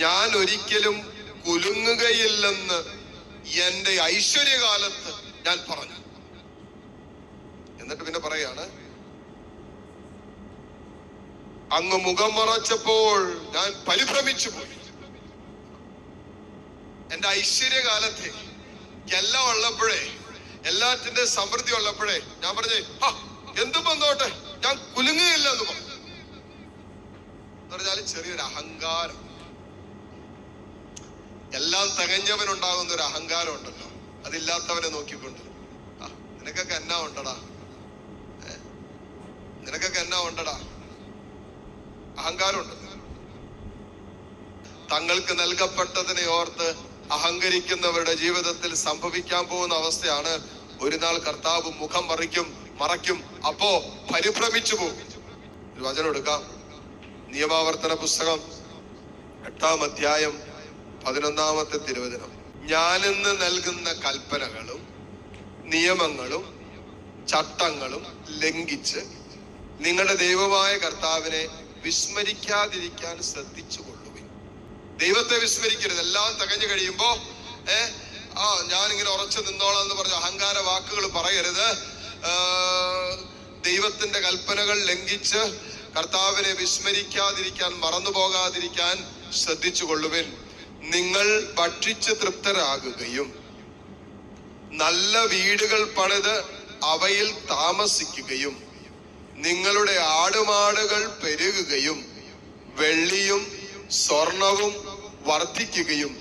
ഞാൻ ഒരിക്കലും കുലുങ്ങുകയില്ലെന്ന് എന്റെ ഐശ്വര്യകാലത്ത് ഞാൻ പറഞ്ഞു. എന്നിട്ട് പിന്നെ പറയാണ് അങ്ങ് മുഖം മറച്ചപ്പോൾ ഞാൻ പരിഭ്രമിച്ചു പോയി എന്റെ ഐശ്വര്യകാലത്തെ എല്ലാം ഉള്ളപ്പോഴേ എല്ലാറ്റിന്റെ സമൃദ്ധി ഉള്ളപ്പോഴേ ഞാൻ പറഞ്ഞേ എന്തും വന്നോട്ടെ ഞാൻ കുലുങ്ങുകയില്ലെന്ന് പറഞ്ഞു. പറഞ്ഞാൽ ചെറിയൊരു അഹങ്കാരം. എല്ലാം തികഞ്ഞവനുണ്ടാകുന്ന ഒരു അഹങ്കാരം ഉണ്ടല്ലോ. അതില്ലാത്തവനെ നോക്കിക്കൊണ്ട്. നിനക്കൊക്കെ എന്നാ ഉണ്ടടാ? നിനക്കൊക്കെ എന്നാ ഉണ്ടടാ? അഹങ്കാരമുണ്ട് തങ്ങൾക്ക് നൽകപ്പെട്ടതിനെ ഓർത്ത് അഹങ്കരിക്കുന്നവരുടെ ജീവിതത്തിൽ സംഭവിക്കാൻ പോകുന്ന അവസ്ഥയാണ് ഒരു നാൾ കർത്താവ് മുഖം മറിക്കും മറയ്ക്കും. അപ്പോ പരിഭ്രമിച്ചു പോകും. വചനം എടുക്കാം. നിയമാവർത്തന പുസ്തകം എട്ടാം അധ്യായം പതിനൊന്നാമത്തെ തിരുവചനം. ഞാനിന്ന് നൽകുന്ന കൽപ്പനകളും നിയമങ്ങളും ചട്ടങ്ങളും ലംഘിച്ച് നിങ്ങളുടെ ദൈവമായ കർത്താവിനെ വിസ്മരിക്കാതിരിക്കാൻ ശ്രദ്ധിച്ചു ദൈവത്തെ വിസ്മരിക്കരുത്. എല്ലാം തികഞ്ഞു കഴിയുമ്പോ ഏ ആ ഞാനിങ്ങനെ ഉറച്ചു നിന്നോളാം എന്ന് പറഞ്ഞ അഹങ്കാര വാക്കുകൾ പറയരുത്. ദൈവത്തിന്റെ കൽപ്പനകൾ ലംഘിച്ച് കർത്താവിനെ വിസ്മരിക്കാതിരിക്കാൻ മറന്നു പോകാതിരിക്കാൻ ശ്രദ്ധിച്ചു കൊള്ളുവിൻ നിങ്ങൾ ഭക്ഷിച്ച് തൃപ്തരാകുകയും നല്ല വീടുകൾ പണിത് അവയിൽ താമസിക്കുകയും നിങ്ങളുടെ ആടുമാടുകൾ പെരുകുകയും വെള്ളിയും സ്വർണവും വർദ്ധിക്കുകയും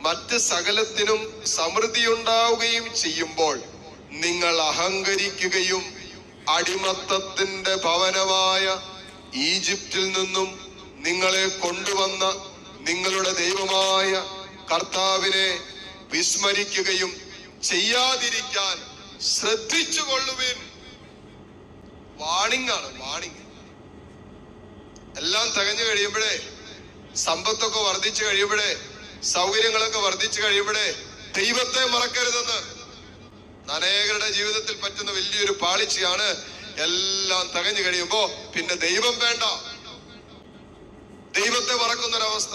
മറ്റ് സകലത്തിനും സമൃദ്ധിയുണ്ടാവുകയും ചെയ്യുമ്പോൾ നിങ്ങൾ അഹങ്കരിക്കുകയും അടിമത്തത്തിന്റെ ഭവനമായ ഈജിപ്തിൽ നിന്നും നിങ്ങളെ കൊണ്ടുവന്ന നിങ്ങളുടെ ദൈവമായ കർത്താവിനെ വിസ്മരിക്കുകയും ചെയ്യാതിരിക്കാൻ ശ്രദ്ധിച്ചു കൊള്ളുവിൻ. വാണിംഗ് ആണ് വാണിംഗ് എല്ലാം തികഞ്ഞു കഴിയുമ്പോഴേ സമ്പത്തൊക്കെ വർദ്ധിച്ചു കഴിയുമ്പോഴേ സൗകര്യങ്ങളൊക്കെ വർദ്ധിച്ചു കഴിയുമ്പോഴേ ദൈവത്തെ മറക്കരുതെന്ന്. അനേകരുടെ ജീവിതത്തിൽ പറ്റുന്ന വലിയൊരു പാളിച്ചയാണ് എല്ലാം തകഞ്ഞു കഴിയുമ്പോ പിന്നെ ദൈവം വേണ്ട. ദൈവത്തെ മറക്കുന്ന ഒരവസ്ഥ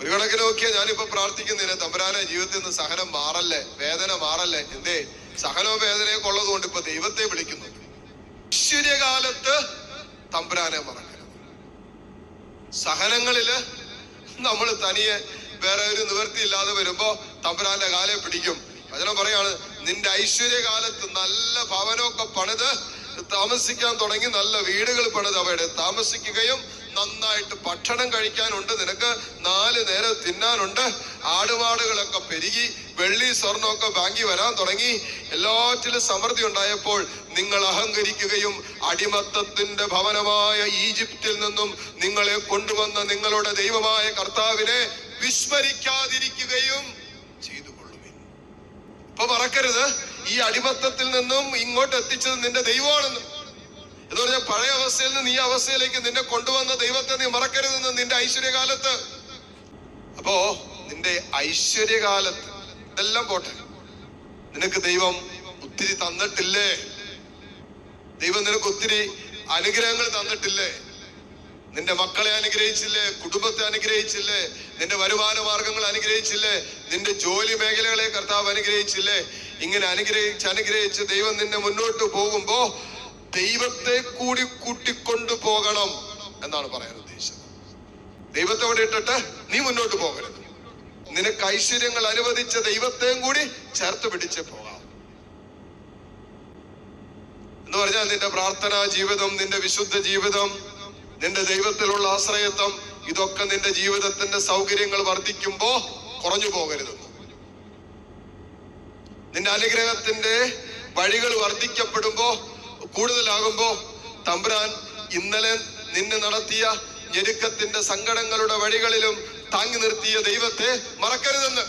ഒരു കണക്കിന് നോക്കിയാൽ ഞാനിപ്പോ പ്രാർത്ഥിക്കുന്നതിന് തമ്പരാനെ ജീവിതത്തിൽ നിന്ന് സഹനം മാറല്ലേ? വേദന മാറല്ലേ? എന്തേ? സഹനോ വേദനയൊക്കെ ഉള്ളതുകൊണ്ട് ഇപ്പൊ ദൈവത്തെ വിളിക്കുന്നു. ഐശ്വര്യകാലത്ത് തമ്പുരാനെ മറക്കരുത്. സഹനങ്ങളിൽ നമ്മൾ തനിയെ വേറെ ഒരു നിവൃത്തി ഇല്ലാതെ വരുമ്പോ തമ്പുരാന്റെ കാലെ പിടിക്കും. വചനം പറയാണ് നിന്റെ ഐശ്വര്യകാലത്ത് നല്ല ഭവനമൊക്കെ പണിത് താമസിക്കാൻ തുടങ്ങി നല്ല വീടുകൾ പണിത് അവയുടെ താമസിക്കുകയും നന്നായിട്ട് ഭക്ഷണം കഴിക്കാനുണ്ട്. നിനക്ക് നാല് നേരം തിന്നാനുണ്ട്. ആടുമാടുകളൊക്കെ പെരുകി വെള്ളി സ്വർണമൊക്കെ ബാങ്കി വരാൻ തുടങ്ങി. എല്ലാറ്റിലും സമൃദ്ധി ഉണ്ടായപ്പോൾ നിങ്ങൾ അഹങ്കരിക്കുകയും അടിമത്തത്തിന്റെ ഭവനമായ ഈജിപ്തിൽ നിന്നും നിങ്ങളെ കൊണ്ടുവന്ന നിങ്ങളുടെ ദൈവമായ കർത്താവിനെ വിസ്മരിക്കാതിരിക്കുകയും ചെയ്തു കൊള്ളുവിൻ ഇപ്പൊ മറക്കരുത്. ഈ അടിമത്തത്തിൽ നിന്നും ഇങ്ങോട്ട് എത്തിച്ചത് നിന്റെ ദൈവമാണെന്ന്. എന്ന് പറഞ്ഞാൽ പഴയ അവസ്ഥയിൽ നിന്ന് ഈ അവസ്ഥയിലേക്ക് നിന്നെ കൊണ്ടുവന്ന ദൈവത്തെ നീ മറക്കരുതെന്ന് നിന്റെ ഐശ്വര്യകാലത്ത്. അപ്പോ നിന്റെ ഐശ്വര്യകാലത്ത് ഇതെല്ലാം പോട്ടെ. നിനക്ക് ദൈവം ഒത്തിരി തന്നിട്ടില്ലേ? ദൈവം നിനക്ക് ഒത്തിരി അനുഗ്രഹങ്ങൾ തന്നിട്ടില്ലേ? നിന്റെ മക്കളെ അനുഗ്രഹിച്ചില്ലേ? കുടുംബത്തെ അനുഗ്രഹിച്ചില്ലേ? നിന്റെ വരുമാന മാർഗങ്ങൾ അനുഗ്രഹിച്ചില്ലേ? നിന്റെ ജോലി മേഖലകളെ കർത്താവ് അനുഗ്രഹിച്ചില്ലേ? ഇങ്ങനെ അനുഗ്രഹിച്ച് അനുഗ്രഹിച്ച് ദൈവം നിന്നെ മുന്നോട്ട് പോകുമ്പോ ദൈവത്തെ കൂടി കൂട്ടിക്കൊണ്ടു പോകണം എന്നാണ് പറയാൻ ഉദ്ദേശിച്ചത്. ദൈവത്തെ അവിടെ ഇട്ടിട്ട് നീ മുന്നോട്ട് പോകരുത്. നിനക്ക് ഐശ്വര്യങ്ങൾ അനുവദിച്ച ദൈവത്തെയും കൂടി ചേർത്ത് പിടിച്ച് പോകാം. എന്ന് പറഞ്ഞാൽ നിന്റെ പ്രാർത്ഥനാ ജീവിതം നിന്റെ വിശുദ്ധ ജീവിതം നിന്റെ ദൈവത്തിലുള്ള ആശ്രയത്വം ഇതൊക്കെ നിന്റെ ജീവിതത്തിന്റെ സൗകര്യങ്ങൾ വർദ്ധിക്കുമ്പോ കുറഞ്ഞു പോകരുത്. നിന്റെ അനുഗ്രഹത്തിന്റെ വഴികൾ വർദ്ധിക്കപ്പെടുമ്പോ കൂടുതലാകുമ്പോ തമ്പുരാൻ ഇന്നലെ നിന്നെ നടത്തിയ ഞെരുക്കത്തിന്റെ സങ്കടങ്ങളുടെ വഴികളിലും താങ്ങി നിർത്തിയ ദൈവത്തെ മറക്കരുതെന്ന്.